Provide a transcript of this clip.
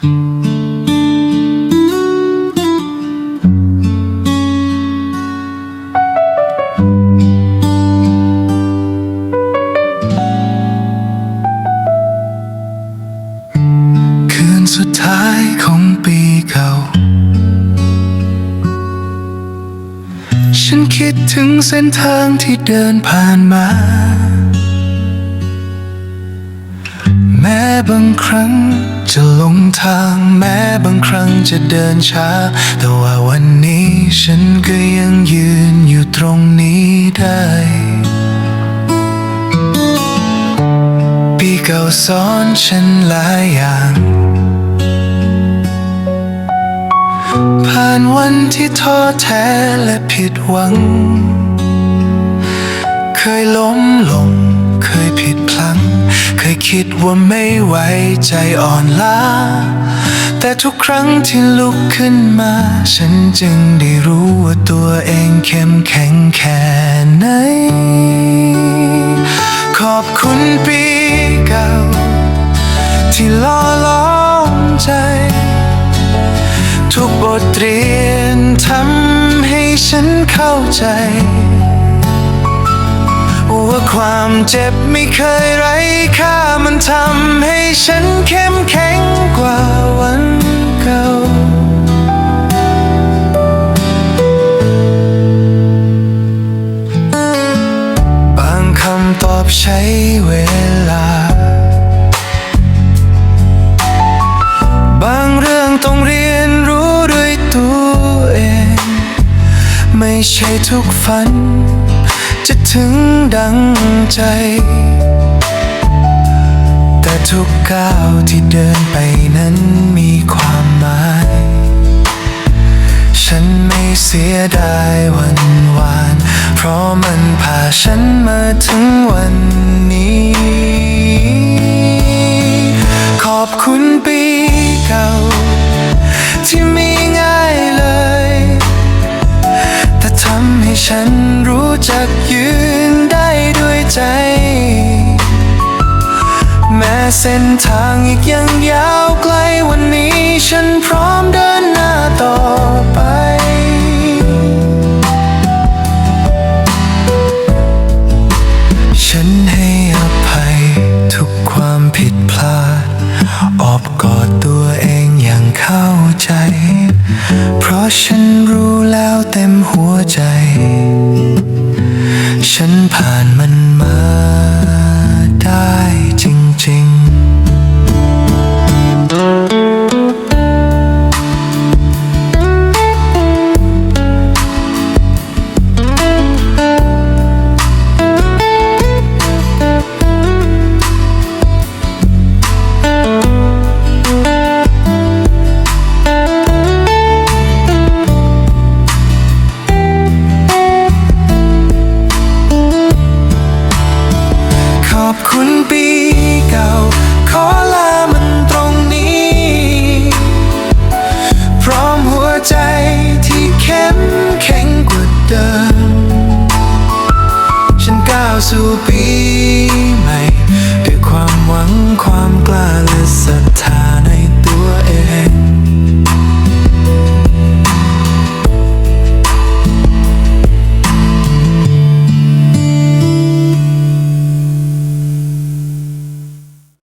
คืนสุดท้ายของปีเก่า ฉันคิดถึงเส้นทางที่เดินผ่านมา แม้บางครั้งจะลง ทางแม้บางครั้งจะเดินช้า แต่ว่าวันนี้ฉันก็ยังยืนอยู่ตรงนี้ได้ ปีเก่าสอนฉันหลายอย่าง ผ่านวันที่ท้อแท้และผิดหวัง เคยล้มลง คิดว่าไม่ไหวใจอ่อนล้า แต่ทุกครั้งที่ลุกขึ้นมา ฉันจึงได้รู้ว่าตัวเองเข้มแข็งแค่ไหน ขอบคุณปีเก่า ที่ล่อล้อมใจ ทุกบทเรียนทำให้ฉันเข้าใจ ว่าความเจ็บไม่เคยไร้ค่ามันทำให้ฉันเข้มแข็งกว่าวันเก่า บางคำตอบใช้เวลา บางเรื่องต้องเรียนรู้ด้วยตัวเอง ไม่ใช่ทุกฝัน จะถึงดังใจ แต่ทุกก้าวที่เดินไปนั้นมีความหมาย ฉันไม่เสียดายวันวาน เพราะมันพาฉันมาถึงวันนี้ ขอบคุณปีเก่าที่ ฉันรู้จักยืนได้ด้วยใจ แม้เส้นทางอีกยังยาวไกลวันนี้ ฉันพร้อมเดินหน้าต่อไปฉันให้อภัยทุกความผิดพลาดออบกอดตัวเองอย่างเข้าใจ เพราะฉัน to be